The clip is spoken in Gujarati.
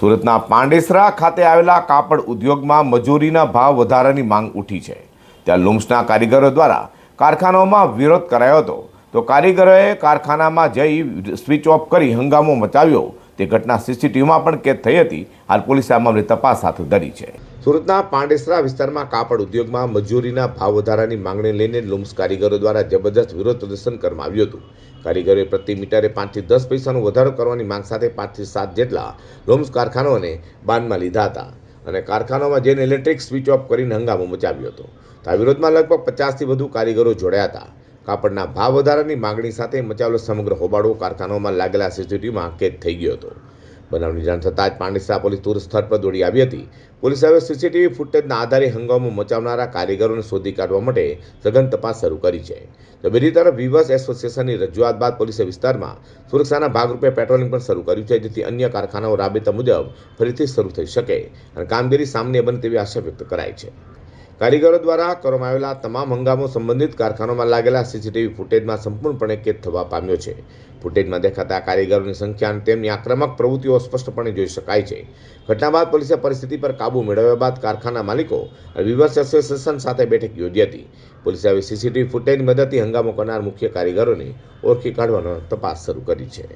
સુરતના પાંડેસરા ખાતે આવેલા કાપડ ઉદ્યોગમાં મજૂરીના ભાવ વધારાની માંગ ઉઠી છે. ત્યાં લુમ્સના કારીગરો દ્વારા કારખાનાઓમાં વિરોધ કરાયો હતો. તો કારીગરોએ કારખાનામાં જઈ સ્વિચ ઓફ કરી હંગામો મચાવ્યો. તે ઘટના સીસીટીવીમાં પણ કેદ થઈ હતી. હાલ પોલીસે આ મામલે તપાસ હાથ ધરી છે. સુરતના પાંડેસરા વિસ્તારમાં કાપડ ઉદ્યોગમાં મજૂરીના ભાવ વધારાની માંગણી લઈને લુમ્સ કારીગરો દ્વારા જબરદસ્ત વિરોધ પ્રદર્શન કરવામાં આવ્યું હતું. કારીગરોએ પ્રતિ મીટરે પાંચથી દસ પૈસાનો વધારો કરવાની માંગ સાથે પાંચથી સાત જેટલા લુમ્સ કારખાનાઓને બાનમાં લીધા હતા અને કારખાનામાં જઈને ઇલેક્ટ્રિક સ્વિચ ઓફ કરીને હંગામો મચાવ્યો હતો. આ વિરોધમાં લગભગ પચાસથી વધુ કારીગરો જોડાયા હતા. કાપડના ભાવ વધારાની માંગણી સાથે મચાવેલો સમગ્ર હોબાળો કારખાનાઓમાં લાગેલા સીસીટીવીમાં કેદ થઈ ગયો હતો. બનાવની જાણ થતાં જ પાંડેસરા પોલીસ તુર સ્થળ પર દોડી આવી હતી. પોલીસે હવે સીસીટીવી ફૂટેજના આધારે હંગામો મચાવનારા કારીગરોને શોધી કાઢવા માટે સઘન તપાસ શરૂ કરી છે. તો બીજી તરફ વિવર્સ એસોસિએશનની રજૂઆત બાદ પોલીસે વિસ્તારમાં સુરક્ષાના ભાગરૂપે પેટ્રોલિંગ પણ શરૂ કર્યું છે, જેથી અન્ય કારખાનાઓ રાબેતા મુજબ ફરીથી શરૂ થઈ શકે અને કામગીરી સામાન્ય બને તેવી આશા વ્યક્ત કરાઈ છે. કારીગરો દ્વારા કરવામાં આવેલા તમામ હંગામો સંબંધિત કારખાનામાં લાગેલા સીસીટીવી ફૂટેજમાં સંપૂર્ણપણે કેદ થવા પામ્યો છે. ફૂટેજમાં દેખાતા કારીગરોની સંખ્યા અને તેમની આક્રમક પ્રવૃત્તિઓ સ્પષ્ટપણે જોઈ શકાય છે. ઘટના બાદ પોલીસે પરિસ્થિતિ પર કાબૂ મેળવ્યા બાદ કારખાના માલિકો અને વિવર્સ એસોસિએશન સાથે બેઠક યોજી હતી. પોલીસે હવે સીસીટીવી ફૂટેજની મદદથી હંગામો કરનાર મુખ્ય કારીગરોને ઓળખી કાઢવાનો તપાસ શરૂ કરી છે.